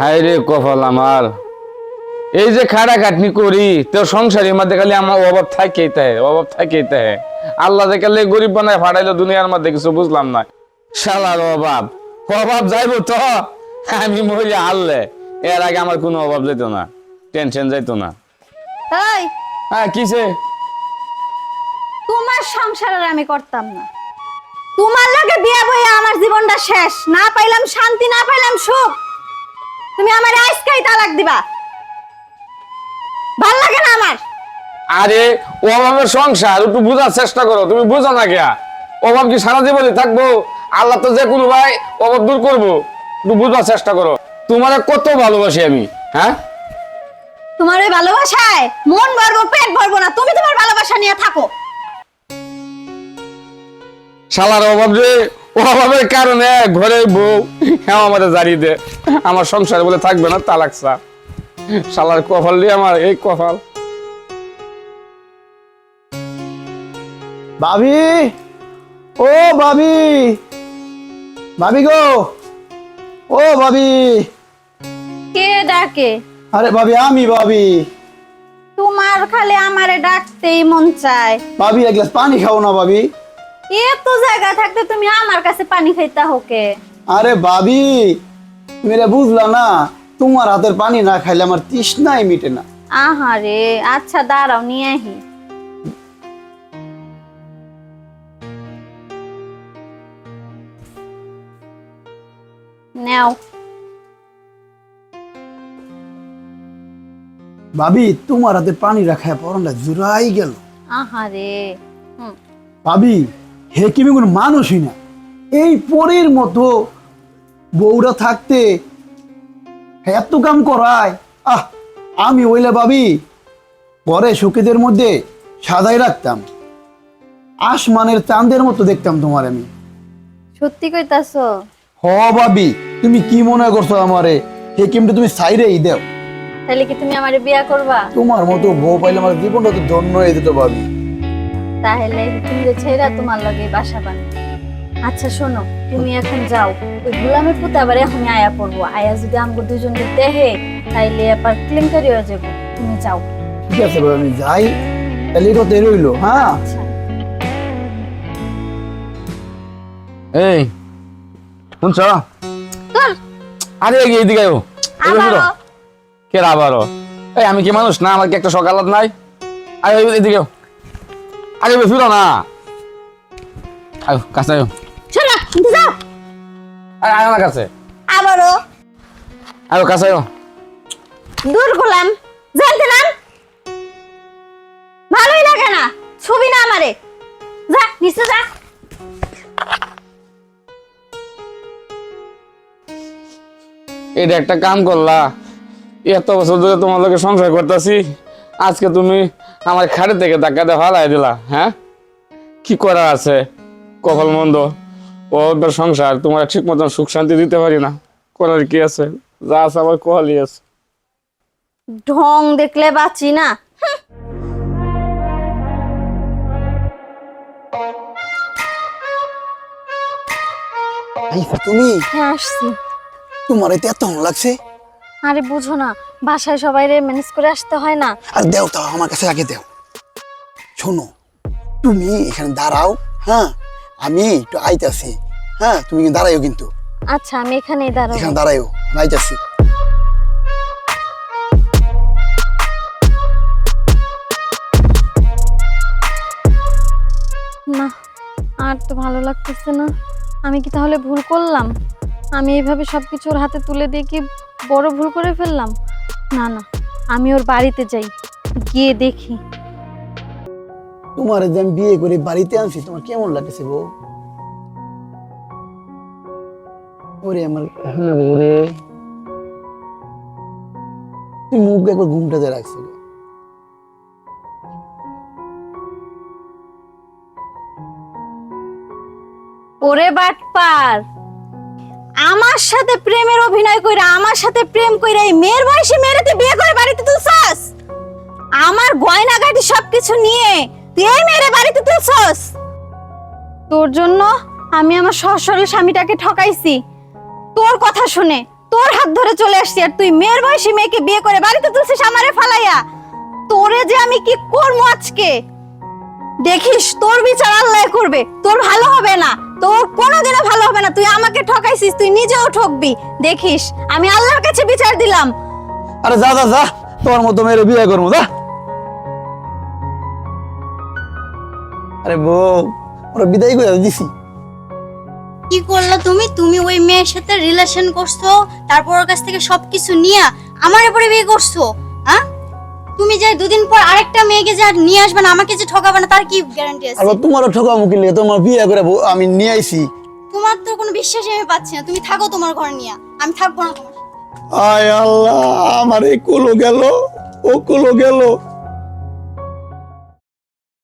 হায় রে কপাল আমার। এই যে খাড়া খাটনি করি তো সংসারের মধ্যে খালি আমার অভাব থাকেই তাই অভাব থাকেই তাই আল্লাহ যে খালি গরিব বানায় ফাটাইলো দুনিয়ার মধ্যে কিছু বুঝলাম না। শালার অভাব। অভাব যাইবো তো আমি মরি হারলে এর আগে আমার কোনো অভাব যেত না টেনশন যাইতো না। এই! হ্যাঁ কিসে? তোমার সংসারের আমি করতাম না। তোমার লগে বিয়ে বইয়া আমার জীবনটা শেষ। না পাইলাম শান্তি না পাইলাম সুখ। তুমি আমার আজকেই তালাক দিবা। ভালো লাগে না আমার? আরে অভাবের সংসার একটু বোঝার চেষ্টা করো তুমি বুঝো না কেয়া? অভাব কি সারা জীবনে থাকব? আল্লাহ তো যে কোনো ভাই অভাব দূর করব। একটু বুঝবার চেষ্টা করো। তোমার কত ভালোবাসি আমি হ্যাঁ? তোমার ওই ভালোবাসায় মন ভরবো পেট ভরবো না তুমি তোমার ভালোবাসা নিয়ে থাকো। শালার অভাব রে অভাবের কারণে ঘরে বউ হ্যাঁ আমাদের জারি দে। আমার সংসার বলে থাকবে না তালাক চা। শালার কপাল দিয়ে আমার এই কপাল। ভাবি ও ভাবি। ভাবি গো ও ভাবি। কে ডাকে? আরে ভাবি আমি ভাবি। তোমার খালি আমারে ডাকতেই মন চায়। ভাবি এক গ্লাস পানি খাও না ভাবি। এত জায়গা থাকতে তুমি আমার কাছে পানি খাইতা হোকে? আরে ভাবি তুমি এটা বুঝলা না তোমার হাতের পানি না খাইলে আমার তৃষ্ণাই মিটে না। আহারে আচ্ছা দাঁড়াও নিয়ে আহি। নেও। ভাবি তোমার হাতের পানি রাখায় পরনটা জুড়াই গেল। আহারে হুম। ভাবি হে কি কোনো মানুষই না। এই পরের মতো বউরা থাকতে এত কাম করায়। আহ আমি ওইলে ভাবি পরে সখীদের মধ্যে সাদাই রাখতাম। আসমানের চাঁদের মতো দেখতাম তোমার আমি। সত্যি কইতাছো? হ ভাবি তুমি কি মনে করছ আমারে? হে কিমটা তুমি সাইরেই দেও। তাহলে কি তুমি আমারে বিয়া করবা? তোমার মতো বউ পাইলে আমার জীবনটা তো ধন্য হয়ে যেত ভাবি। তাহলে তুমি যে ছেড়া তোমার লগে বাসা বানি আচ্ছা শোনো তুমি এখন যাও। ওই গোলামের পুতে আবার এখন আয়া পড়ব। আয়া যদি আমগো দুজনকে দেহে তাইলে আবার ক্লিনকারি হয়ে যাব। তুমি যাও। ঠিক আছে আমি যাই। তাহলে তো রইল হ্যাঁ? আচ্ছা এই শুনছ? আরে এই- এইদিকে আয়ো। আবারও। কে আবারও? এই আমি কি মানুষ? না আমার কি একটা সকালত নাই? আরে এদিকে আয়ো। এবার ফিরো না। আয়ো কাছে আয়ো। শোনো যাও আরে আয় আমার কাছে। আবারও। আয়ো কাছে আয়ো। দূর জানতে নাম। ভালোই লাগে না ছবি না আমারে। যা নিচে যা। এটা একটা কাম করলা। এত বছর ধরে তোমার লোকে সংসার করতেছি। আজকে তুমি আমার খাড়ে থেকে ধাক্কা দিয়ে ফালাই দিলা হ্যাঁ? কি করার আছে? কপাল মন্দ। ও ওদের সংসার তোমার ঠিক মতন সুখ শান্তি দিতে পারি না। করার কি আছে? যা আছে আমার কোয়ালি আছে। ঢং দেখলে বাঁচি না। তুমি? হ্যাঁ আসছি। তোমার এতে এত লাগছে? আরে বুঝো না বাসায় সবাই রে ম্যানেজ করে আসতে হয় না? আর দেও তাও আমার কাছে আগে দেও। শোনো তুমি এখানে দাঁড়াও হ্যাঁ? আমি একটু আইতাছি হ্যাঁ? তুমি কিন্তু দাঁড়াইও কিন্তু। আচ্ছা আমি এখানেই দাঁড়াবো। এখানে দাঁড়াইও আমি আইতাছি। না আর তো ভালো লাগতেছে না। আমি কি তাহলে ভুল করলাম? আমি এইভাবে সব হাতে তুলে দিয়ে কি বড় ভুল করে ফেললাম? না না আমি ওর বাড়িতে যাই গিয়ে দেখি। তোমার যে আমি বিয়ে করে বাড়িতে আনছি তোমার কেমন লাগতেছে বউ? ওরে আমার হ্যাঁ ওরে। তুমি মুখ একবার ঘুমটাতে রাখছো গো। ওরে বাটপার! আমার সাথে প্রেমের অভিনয় কইরা, আমার সাথে প্রেম কইরা এই মেয়ের বয়সে মেয়েরে তুই বিয়ে করে বাড়িতে তুলছস? আমার গয়নাগাটি সবকিছু নিয়ে তুই এই মেয়েরে বাড়িতে তুলছস? তোর জন্য আমি আমার সহসরল স্বামীটাকে ঠকাইছি। তোর কথা শুনে তোর হাত ধরে চলে আসছি আর তুই মেয়ের বয়সী মেয়েকে বিয়ে করে বাড়িতে তুলছিস আমারে ফালাইয়া। তোরে যে আমি কি করব আজকে? দেখিস তোর বিচার আল্লাহ করবে, তোর ভালো হবে না, তোর কোনোদিনও ভালো তুই আমাকে ঠকাইছিস তুই নিজেও ঠকবি। দেখিস আমি আল্লাহর কাছে বিচার দিলাম। আরে যা যা যা তোমার মতো মেয়ের বিয়ে করব যা। আরে বউ ওরা বিদায় করে দিছি। কি করলা তুমি? তুমি ওই মেয়ের সাথে রিলেশন করছ তারপর ওর কাছ থেকে সবকিছু নিয়ে আমার উপরে বিয়ে করছ হ্যাঁ? তুমি যে দুদিন পর আরেকটা মেয়েকে যে আর নিয়ে আসবে না আমাকে যে ঠকাবে না তার কি গ্যারান্টি আছে? আর তোমারও ঠকা মুকিলে তোমার বিয়ে করে আমি নিয়ে আইছি। তোমার তো কোনো বিশ্বাসই আমি পাচ্ছি না। তুমি থাকো তোমার ঘর নিয়ে। আমি থাকব না তোমার আয় আল্লাহ, আমার এই কুলো গেল, ও কুলো গেল।